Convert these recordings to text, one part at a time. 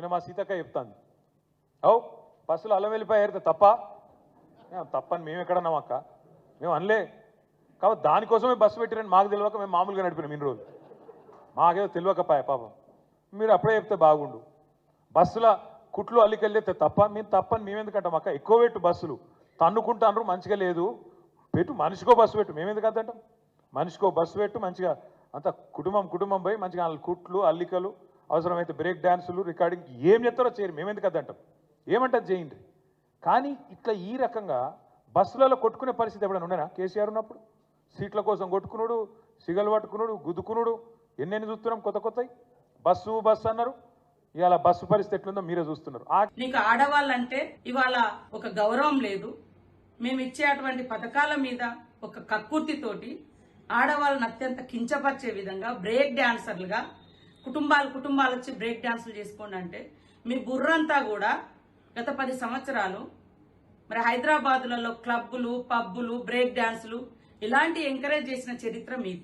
నేను మా సీతక్క చెప్తాను అవు బస్సులో అల్లం వెళ్ళిపోయి ఏరితే తప్ప? తప్పని మేము ఎక్కడన్నాం అక్క? మేము అనలే. కాబట్టి దానికోసమే బస్సు పెట్టిరని మాకు తెలియక మేము మామూలుగా నడిపినాం ఇన్ని రోజులు. మాకేదో తెలియకపాయ పాపం. మీరు అప్పుడే చెప్తే బాగుండు. బస్సుల కుట్లు అల్లికెళ్ళితే తప్ప మేము తప్పని మేము ఎందుకంటాం అక్క? ఎక్కువ పెట్టు బస్సులు. తన్నుకుంటాను మంచిగా లేదు. పెట్టు మనిషికో బస్సు పెట్టు. మేము అంతంటాం? మనిషికో బస్సు పెట్టు మంచిగా అంత కుటుంబం కుటుంబం పోయి మంచిగా వాళ్ళ కుట్లు అల్లికలు అవసరమైతే బ్రేక్ డాన్సులు రికార్డింగ్ ఏం చెప్తారో చేయరు. మేము ఎందుకు అంటాం? ఏమంటారు చేయండి కానీ ఇట్లా ఈ రకంగా బస్సులలో కొట్టుకునే పరిస్థితి ఎప్పుడైనా ఉండేనా? కేసీఆర్ ఉన్నప్పుడు? సీట్ల కోసం కొట్టుకున్నాడు సిగలు పట్టుకున్నాడు గుద్దుకున్నాడు. ఎన్నెన్ని చూస్తున్నాం? కొత్త కొత్తవి బస్సు బస్సు అన్నారు. ఇవాళ బస్సు పరిస్థితి ఎట్లుందో మీరే చూస్తున్నారు. నీకు ఆడవాళ్ళంటే ఇవాళ ఒక గౌరవం లేదు. మేము ఇచ్చేటువంటి పథకాల మీద ఒక కక్కుర్తితోటి ఆడవాళ్ళని అత్యంత కించపరిచే విధంగా బ్రేక్ డాన్సర్లుగా కుటుంబాలు కుటుంబాలు వచ్చి బ్రేక్ డాన్సులు చేసుకోండి అంటే మీ బుర్రంతా కూడా గత పది సంవత్సరాలు మరి హైదరాబాదులలో క్లబ్బులు పబ్బులు బ్రేక్ డాన్సులు ఇలాంటి ఎంకరేజ్ చేసిన చరిత్ర మీది.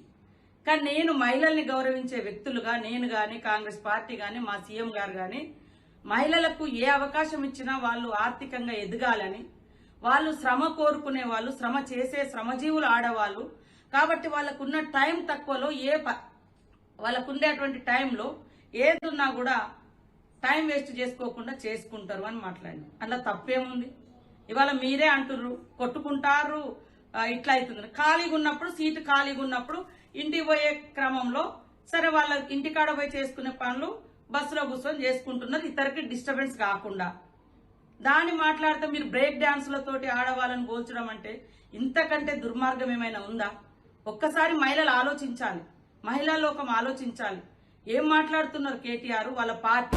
కానీ నేను మహిళల్ని గౌరవించే వ్యక్తులుగా నేను కానీ కాంగ్రెస్ పార్టీ కానీ మా సీఎం గారు కానీ మహిళలకు ఏ అవకాశం ఇచ్చినా వాళ్ళు ఆర్థికంగా ఎదగాలని వాళ్ళు శ్రమ కోరుకునే వాళ్ళు శ్రమ చేసే శ్రమజీవులు ఆడవాళ్ళు కాబట్టి వాళ్ళకున్న టైం తక్కువలో ఏ ప- వాళ్ళకు ఉండేటువంటి టైంలో ఏదున్నా కూడా టైం వేస్ట్ చేసుకోకుండా చేసుకుంటారు అని మాట్లాడింది అందులో తప్పేముంది? ఇవాళ మీరే అంటుర్రు కొట్టుకుంటారు ఇట్లా అవుతుంది. ఖాళీగా ఉన్నప్పుడు సీటు ఖాళీగా ఉన్నప్పుడు ఇంటికి పోయే క్రమంలో సరే వాళ్ళ ఇంటికాడ పోయి చేసుకునే పనులు బస్సులో కూర్చొని చేసుకుంటున్నారు. ఇతరికి డిస్టర్బెన్స్ కాకుండా. దాన్ని మాట్లాడితే మీరు బ్రేక్ డాన్సులతోటి ఆడవాళ్ళని పోల్చడం అంటే ఇంతకంటే దుర్మార్గం ఏమైనా ఉందా? ఒక్కసారి మహిళలు ఆలోచించాలి. మహిళా లోకం ఆలోచించాలి. ఏం మాట్లాడుతున్నారు కేటీఆర్? వాళ్ళ పార్టీ